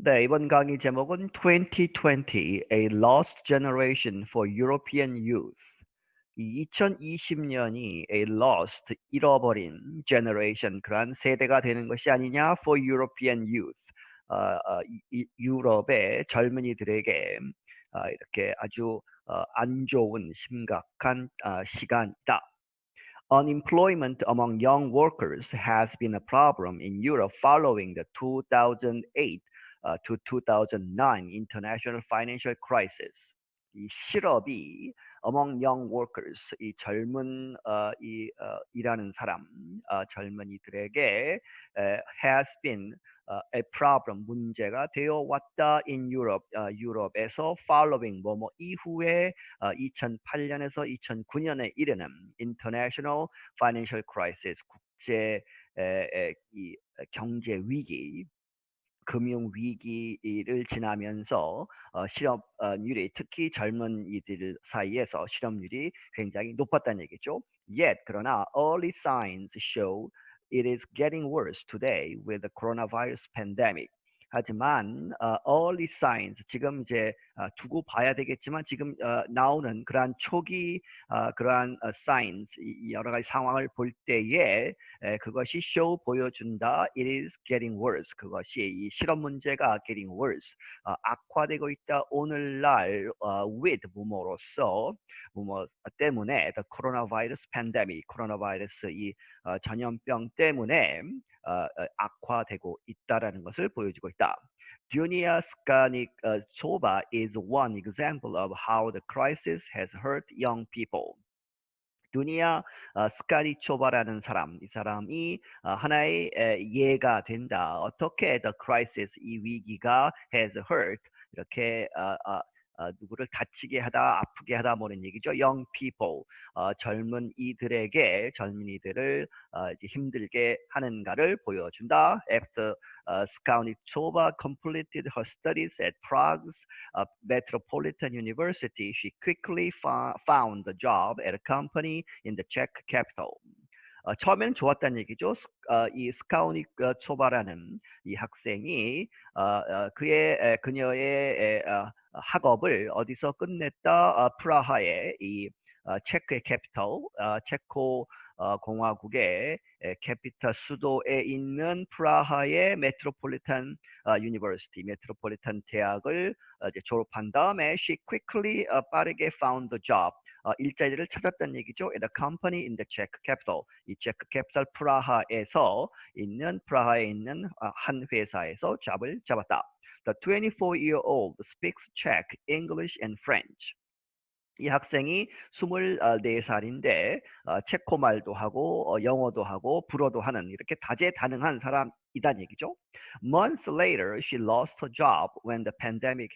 네, 이번 강의 제목은 2020 A Lost Generation for European Youth. 이 2020년이 a lost 잃어버린 generation 그러한 세대가 되는 것이 아니냐 for European youth. 어, 어, 이, 유럽의 젊은이들에게 어, 이렇게 아주 어, 안 좋은 심각한 어, 시간이다. Unemployment among young workers has been a problem in Europe following the 2008 uh, to 2009 international financial crisis. 이 실업이 among young workers 이 젊은 어, 이 어, 일하는 사람 어, 젊은이들에게 uh, has been uh, a problem 문제가 되어 왔다 in Europe 어, 유럽에서 following 뭐뭐 이후에 어, 2008년에서 2009년에 이르는 international financial crisis 국제 에, 에, 이 경제 위기 금융 위기를 지나면서 어, 실업률이 특히 젊은 이들 사이에서 실업률이 굉장히 높았다는 얘기죠. Yet 그러나 early signs show it is getting worse today with the coronavirus pandemic. 하지만 어, early signs 지금 이제 어, 두고 봐야 되겠지만 지금 어, 나오는 그러한 초기 어, 그러한 어, signs 이, 여러 가지 상황을 볼 때에 에, 그것이 show 보여준다. It is getting worse. 그것이 이 실업 문제가 getting worse. 어, 악화되고 있다. 오늘날 어, with 뭐뭐로서 뭐뭐 때문에 the coronavirus pandemic, 코로나 바이러스 이 어, 전염병 때문에 어, 악화되고 있다라는 것을 보여주고 있다. Dunia Skanikova is one example of how the crisis has hurt young people. 두니아 어, 스카리초바라는 사람, 이 사람이 어, 하나의 에, 예가 된다. 어떻게 the crisis, 이 위기가 has hurt 이렇게 어, 어, 어, 누구를 다치게 하다, 아프게 하다 뭐는 얘기죠. Young people, 어, 젊은 이들에게 젊은 이들을 어, 이제 힘들게 하는가를 보여준다. After uh, Skalnichova completed her studies at Prague's uh, Metropolitan University, she quickly found a job at a company in the Czech capital. 어, 처음에는 좋았다는 얘기죠. 어, 이 스카우니 초바라는 이 학생이 어, 어, 그의 에, 그녀의 에, 어, 학업을 어디서 끝냈다? 어, 프라하의 이 어, 체크의 캐피털, 어, 체코 어, 공화국의 캐피탈 수도에 있는 프라하의 메트로폴리탄 어, 유니버시티, 메트로폴리탄 대학을 어, 졸업한 다음에 she quickly 어, 빠르게 found a job. 어, 일자리를 찾았다는 얘기죠. At a company in the Czech capital. 이 체크 캐피탈 프라하에서 있는 프라하에 있는 어, 한 회사에서 잡을 잡았다. The 24-year-old speaks Czech, English, and French. 이 학생이 24살인데 어, 체코 말도 하고 어, 영어도 하고 불어도 하는 이렇게 다재다능한 사람이란 얘기죠. Months later, she lost her job when the pandemic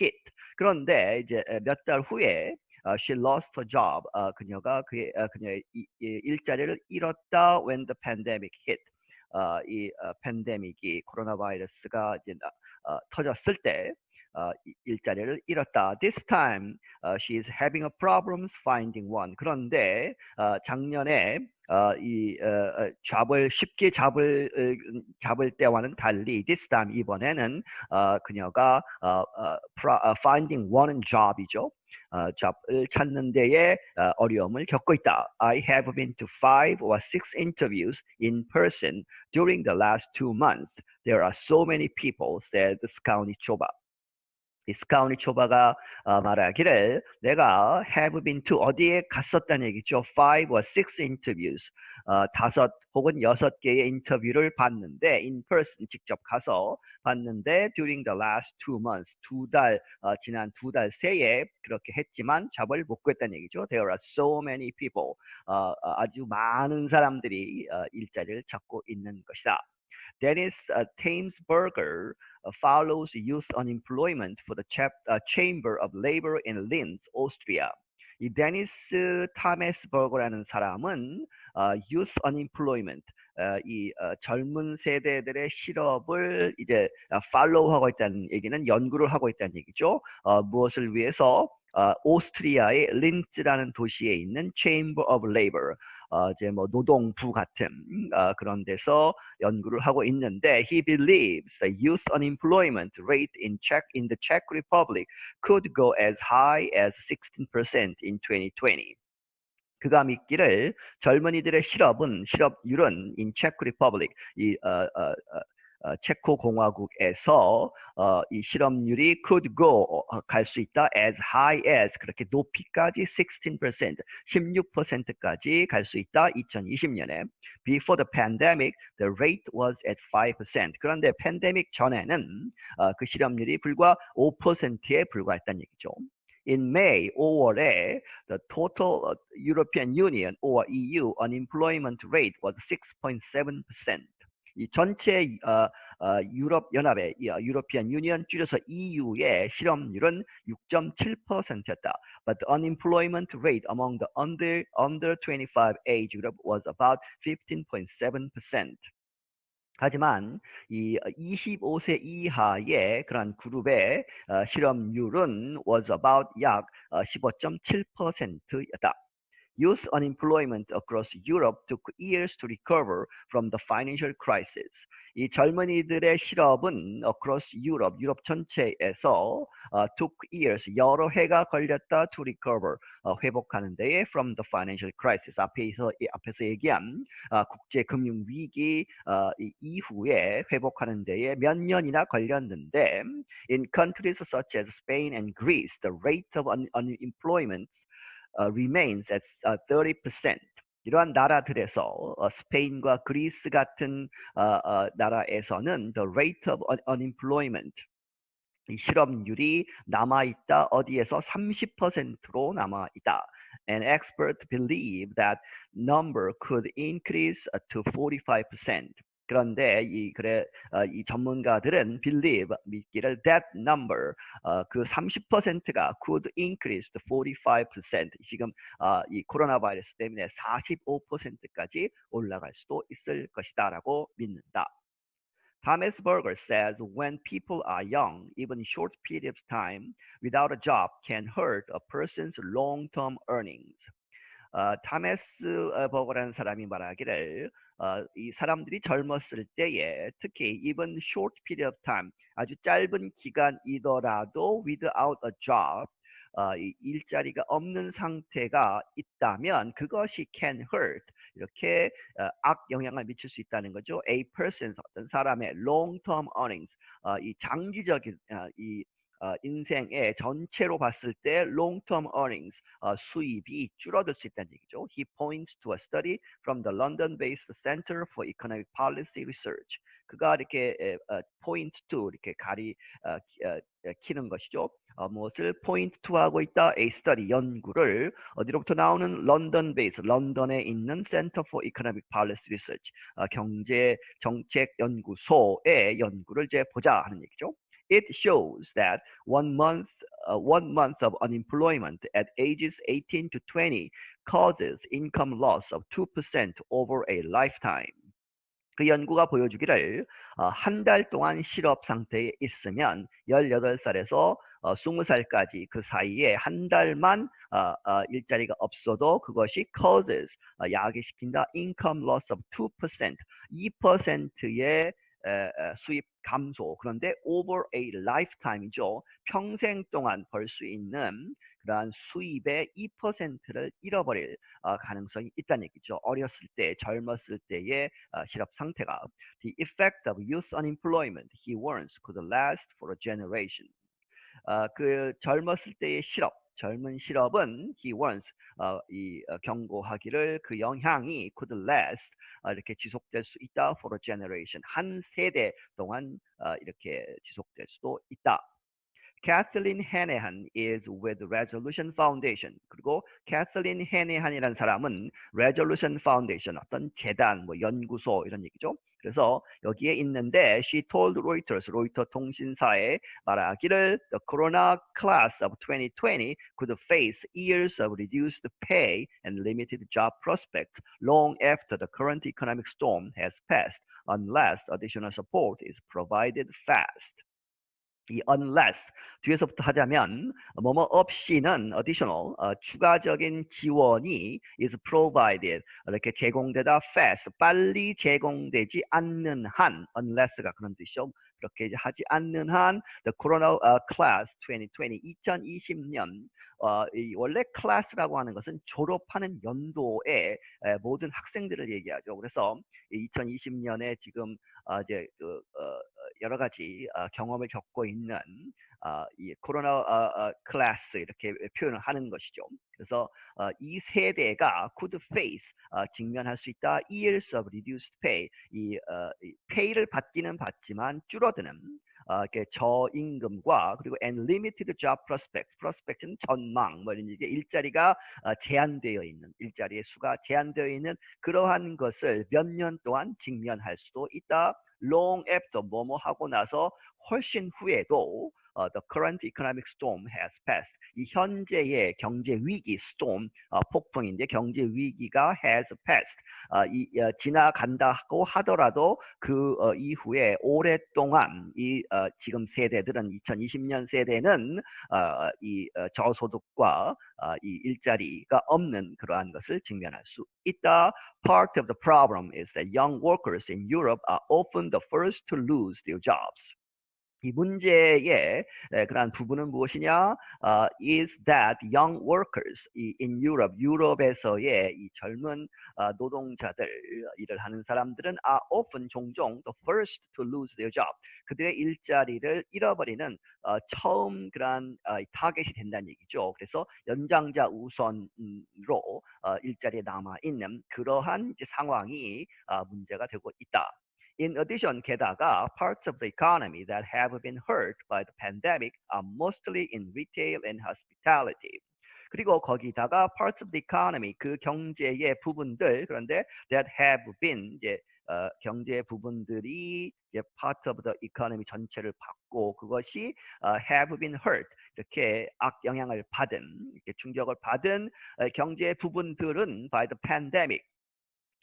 hit. 그런데 이제 몇 달 후에 uh, she lost her job. uh, 그녀가 그의 그녀의 이, 이, 일자리를 잃었다 when the pandemic hit. 어, 이 어, 팬데믹이 코로나 바이러스가 이제 어, 터졌을 때 어, 일자리를 잃었다. This time uh, she is having a problems finding one. 그런데 어, 작년에 어, 이 어, 잡을 쉽게 잡을 어, 잡을 때와는 달리 this time 이번에는 어, 그녀가 어, 어, uh, finding one job이죠. 어, 잡을 찾는 데에 어, 어려움을 겪고 있다. I have been to five or six interviews in person during the last two months. There are so many people, said Scoutny Choba. 스카우니 초바가 어, 말하기를 내가 have been to 어디에 갔었다는 얘기죠. five or six interviews 어, 다섯 혹은 여섯 개의 인터뷰를 봤는데 in person 직접 가서 봤는데 during the last two months 두달 어, 지난 두 달 새에 그렇게 했지만 잡을 못 구했다는 얘기죠. There are so many people 어, 아주 많은 사람들이 어, 일자리를 찾고 있는 것이다. Dennis uh, Thamesberger uh, follows youth unemployment for the uh, Chamber of Labor in Linz, Austria. 이 데니스 타메스버거라는 사람은 어, youth unemployment 어, 이 어, 젊은 세대들의 실업을 이제 팔로우하고 있다는 얘기는 연구를 하고 있다는 얘기죠. 어, 무엇을 위해서 어, 오스트리아의 린츠라는 도시에 있는 Chamber of Labor 어, 이제 뭐 노동부 같은 어, 그런 데서 연구를 하고 있는데 he believes the youth unemployment rate in Czech in the Czech Republic could go as high as 16% in 2020. 그가 믿기를 젊은이들의 실업은 실업률은 in Czech Republic 이 어, 어, 어, 어, 체코 공화국에서 어, 이 실업률이 could go 어, 갈수 있다 as high as 그렇게 높이까지 16% 16%까지 갈 수 있다 2020년에 before the pandemic the rate was at 5% 그런데 팬데믹 전에는 어, 그 실업률이 불과 5%에 불과했다는 얘기죠. In May, 5월에 the total European Union or EU unemployment rate was 6.7%. 이 전체 어, 어, 유럽 연합의 어, 유로피안 유니언 줄여서 EU의 실업률은 6.7%였다. But the unemployment rate among the under under 25 age group was about 15.7%. 하지만 이 25세 이하의 그런 그룹의 어, 실업률은 was about 약 어, 15.7%였다. Youth unemployment across Europe took years to recover from the financial crisis. 이 젊은이들의 실업은 across Europe, 유럽 전체에서 uh, took years, 여러 해가 걸렸다 to recover, uh, 회복하는 데에 from the financial crisis. 앞에서, 앞에서 얘기한 uh, 국제 금융 위기 uh, 이후에 회복하는 데에 몇 년이나 걸렸는데 in countries such as Spain and Greece, the rate of un unemployment uh, remains at uh, 30%. 이러한 나라들에서 어, 스페인과 그리스 같은 어, 어, 나라에서는 the rate of unemployment 이 실업률이 남아 있다 어디에서 30%로 남아 있다. And experts believe that number could increase to 45%. 그런데 이 그래 어, 이 전문가들은 believe 믿기를 that number 어, 그 30%가 could increase to 45% 지금 어, 이 코로나 바이러스 때문에 45%까지 올라갈 수도 있을 것이다라고 믿는다. Thomas Berger says when people are young, even short period of time without a job can hurt a person's long-term earnings. 어, 타메스 버거라는 사람이 말하기를 어, 이 사람들이 젊었을 때에 특히 even short period of time 아주 짧은 기간이더라도 without a job 어, 이 일자리가 없는 상태가 있다면 그것이 can hurt 이렇게 어, 악 영향을 미칠 수 있다는 거죠. A person 어떤 사람의 long term earnings 어, 이 장기적인 어, 이 어, 인생의 전체로 봤을 때 long-term earnings 어, 수입이 줄어들 수 있다는 얘기죠. He points to a study from the London-based Center for Economic Policy Research. 그가 이렇게 에, 어, point to 이렇게 가리 어, 어, 키는 것이죠. 어, 무엇을 point to 하고 있다? A study 연구를 어디로부터 나오는 런던 베이스 런던에 있는 Center for Economic Policy Research 어, 경제 정책 연구소의 연구를 이제 보자 하는 얘기죠. it shows that one month uh, one month of unemployment at ages 18 to 20 causes income loss of 2% over a lifetime. 그 연구가 보여주기를 어, 한 달 동안 실업 상태에 있으면 18살에서 어, 20살까지 그 사이에 한 달만 어, 어, 일자리가 없어도 그것이 causes 어, 야기시킨다 income loss of 2% 2%의 수입 감소 그런데 over a lifetime이죠. 평생 동안 벌 수 있는 그러한 수입의 2%를 잃어버릴 어, 가능성이 있다는 얘기죠. 어렸을 때, 젊었을 때의 어, 실업 상태가 The effect of youth unemployment, he warns, could last for a generation. 어, 그 젊었을 때의 실업 젊은 실업은 he wants 어, 이 어, 경고하기를 그 영향이 could last 어, 이렇게 지속될 수 있다 for a generation 한 세대 동안 어, 이렇게 지속될 수도 있다. Kathleen Hanahan is with Resolution Foundation. 그리고 Kathleen Hanahan이라는 사람은 Resolution Foundation 어떤 재단, 뭐 연구소 이런 얘기죠. 그래서 여기에 있는데 she told Reuters, 로이터 통신사에 말하기를 the corona class of 2020 could face years of reduced pay and limited job prospects long after the current economic storm has passed unless additional support is provided fast. 이 unless 뒤에서부터 하자면 뭐뭐 없이는 additional 어, 추가적인 지원이 is provided 이렇게 제공되다 fast 빨리 제공되지 않는 한 unless가 그런 뜻이죠. 그렇게 하지 않는 한 the Corona uh, Class 2020 2020년 어, 이 원래 클래스라고 하는 것은 졸업하는 연도에 에, 모든 학생들을 얘기하죠. 그래서 2020년에 지금 어, 이제 그, 어, 여러 가지 어, 경험을 겪고 있는 어, 이 코로나 어, 클래스 이렇게 표현을 하는 것이죠. 그래서 이 세대가 could face 직면할 수 있다. years of reduced pay 이, 이 pay를 받기는 받지만 줄어드는 어, 이렇게 저임금과 그리고 and limited job prospects, prospect는 전망, 뭐 이런 이제 일자리가 어, 제한되어 있는 일자리의 수가 제한되어 있는 그러한 것을 몇 년 동안 직면할 수도 있다. long after 뭐뭐 하고 나서 훨씬 후에도 uh, the current economic storm has passed. 이 현재의 경제 위기 storm 어, 폭풍인데 경제 위기가 has passed. 어, 이 어, 지나간다고 하더라도 그 어, 이후에 오랫동안 이 어, 지금 세대들은 2020년 세대는 어, 이 어, 저소득과 어, 이 일자리가 없는 그러한 것을 직면할 수 있다. Part of the problem is that young workers in Europe are often the first to lose their jobs. 이 문제의 그러한 부분은 무엇이냐? Uh, is that young workers in Europe, 유럽에서의 이 젊은 uh, 노동자들 일을 하는 사람들은 are often 종종 the first to lose their job. 그들의 일자리를 잃어버리는 uh, 처음 그러한 타겟이 된다는 얘기죠. 그래서 연장자 우선으로 일자리에 남아 있는 그러한 상황이 문제가 되고 있다. In addition, 게다가 parts of the economy that have been hurt by the pandemic are mostly in retail and hospitality. 그리고 거기다가 parts of the economy 그 경제의 부분들 그런데 that have been 이제 어, 경제 부분들이 이제 part of the economy 전체를 받고 그것이 어, have been hurt 이렇게 악 영향을 받은 이렇게 충격을 받은 어, 경제 부분들은 by the pandemic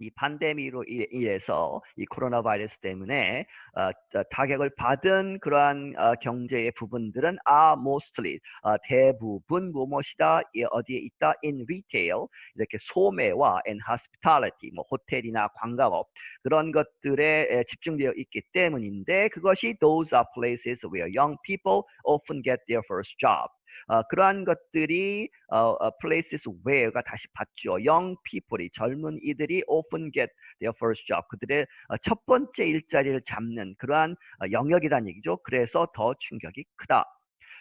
이 팬데미로 인해서 이 코로나 바이러스 때문에 어, 타격을 받은 그러한 어, 경제의 부분들은 are mostly 어, 대부분 무엇이다 어디에 있다 in retail 이렇게 소매와 and hospitality 뭐 호텔이나 관광업 그런 것들에 집중되어 있기 때문인데 그것이 those are places where young people often get their first job 어, 그러한 것들이 어, 어, places where가 다시 받죠. young people이 젊은 이들이 often get their first job. 그들의 어, 첫 번째 일자리를 잡는 그러한 어, 영역이란 얘기죠. 그래서 더 충격이 크다.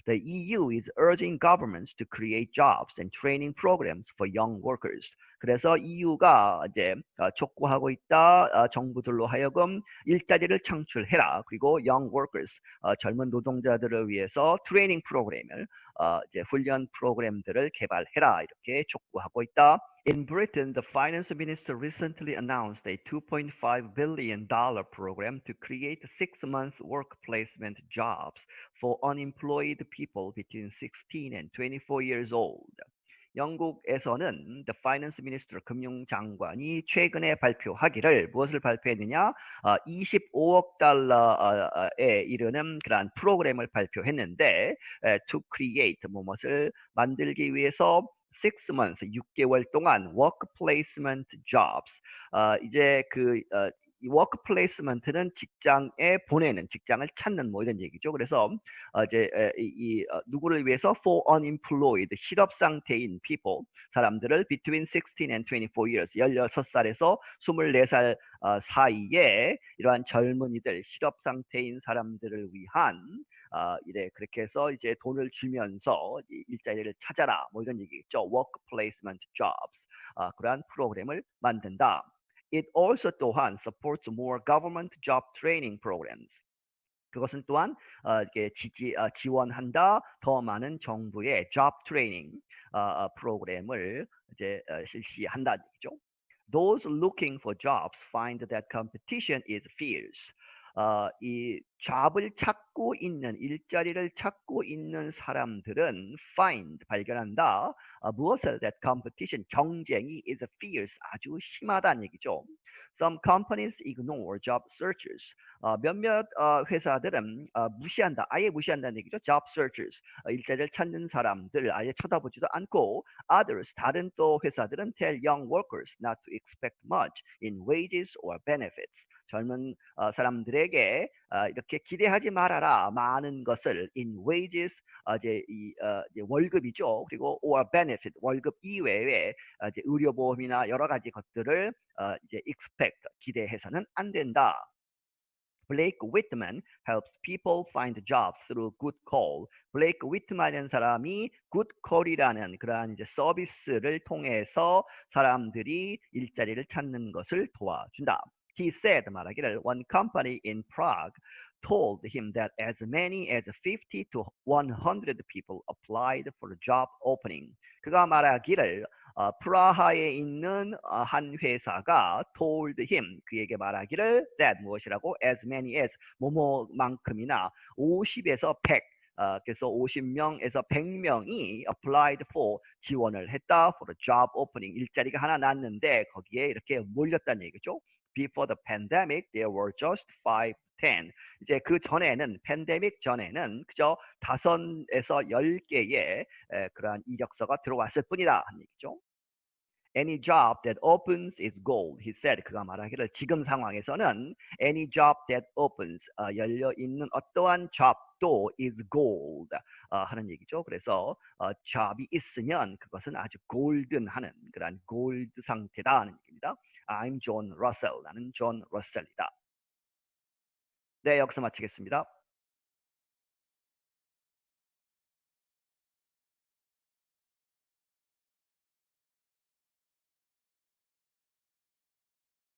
The EU is urging governments to create jobs and training programs for young workers. 그래서 EU가 이제 촉구하고 있다. 정부들로 하여금 일자리를 창출해라. 그리고 young workers 젊은 노동자들을 위해서 트레이닝 프로그램을 이제 훈련 프로그램들을 개발해라. 이렇게 촉구하고 있다. In Britain, the finance minister recently announced a $2.5 billion program to create six-month work placement jobs for unemployed people between 16 and 24 years old. 영국에서는 the finance minister 금융장관이 최근에 발표하기를 무엇을 발표했느냐? 어, 25억 달러에 이르는 그러한 프로그램을 발표했는데 에, to create 무엇을 만들기 위해서 six months 6개월 동안 work placement jobs 어, 이제 그 어, 이 워크 플레이스먼트는 직장에 보내는 직장을 찾는 뭐 이런 얘기죠. 그래서 어, 이제 이, 이 어, 누구를 위해서 for unemployed 실업 상태인 people 사람들을 between 16 and 24 years 16살에서 24살 어, 사이에 이러한 젊은이들 실업 상태인 사람들을 위한 어, 이래 그렇게 해서 이제 돈을 주면서 일자리를 찾아라 뭐 이런 얘기겠죠. work placement jobs 어, 그러한 프로그램을 만든다. It also 또한 supports more government job training programs. 그것은 또한 어, 이렇게 지지, 어, 지원한다 더 많은 정부의 job training 어, 프로그램을 이제 어, 실시한다는 얘기죠. Those looking for jobs find that competition is fierce. 어, 이 잡을 찾고 있는 일자리를 찾고 있는 사람들은 find 발견한다. 어, 무엇을 that competition 경쟁이 is fierce 아주 심하다는 얘기죠. Some companies ignore job searchers. 어, 몇몇 어, 회사들은 어, 무시한다, 아예 무시한다는 얘기죠. Job searchers, 어, 일자리를 찾는 사람들 아예 쳐다보지도 않고, others 다른 또 회사들은 tell young workers not to expect much in wages or benefits. 젊은 어, 사람들에게 어, 이렇게 기대하지 말아라 많은 것을 in wages 어, 이제 이 어, 이제 월급이죠. 그리고 or benefit 월급 이외에 어, 이제 의료보험이나 여러 가지 것들을 어, 이제 expect 기대해서는 안 된다. Blake Whitman helps people find jobs through good call. 블레이크 위트만이라는 사람이 good call이라는 그러한 이제 서비스를 통해서 사람들이 일자리를 찾는 것을 도와준다. He said 말하기를 one company in Prague told him that as many as 50 to 100 people applied for job opening. 그가 말하기를 어, 프라하에 있는 어, 한 회사가 told him 그에게 말하기를 that 무엇이라고 as many as 뭐뭐만큼이나 50에서 100 어, 그래서 50명에서 100명이 applied for 지원을 했다 for a job opening 일자리가 하나 났는데 거기에 이렇게 몰렸다는 얘기죠. Before the pandemic, there were just 5, 10. 이제 그 전에는 팬데믹 전에는 그저 다섯에서 열 개의 그러한 이력서가 들어왔을 뿐이다 하는 얘기죠. Any job that opens is gold. He said. 그가 말하기를 지금 상황에서는 any job that opens 어, 열려 있는 어떠한 job도 is gold 어, 하는 얘기죠. 그래서 어, job이 있으면 그것은 아주 골든하는 그런 골드 상태다 하는 얘기입니다. I'm John Russell. 나는 존 러셀이다. 네, 여기서 마치겠습니다.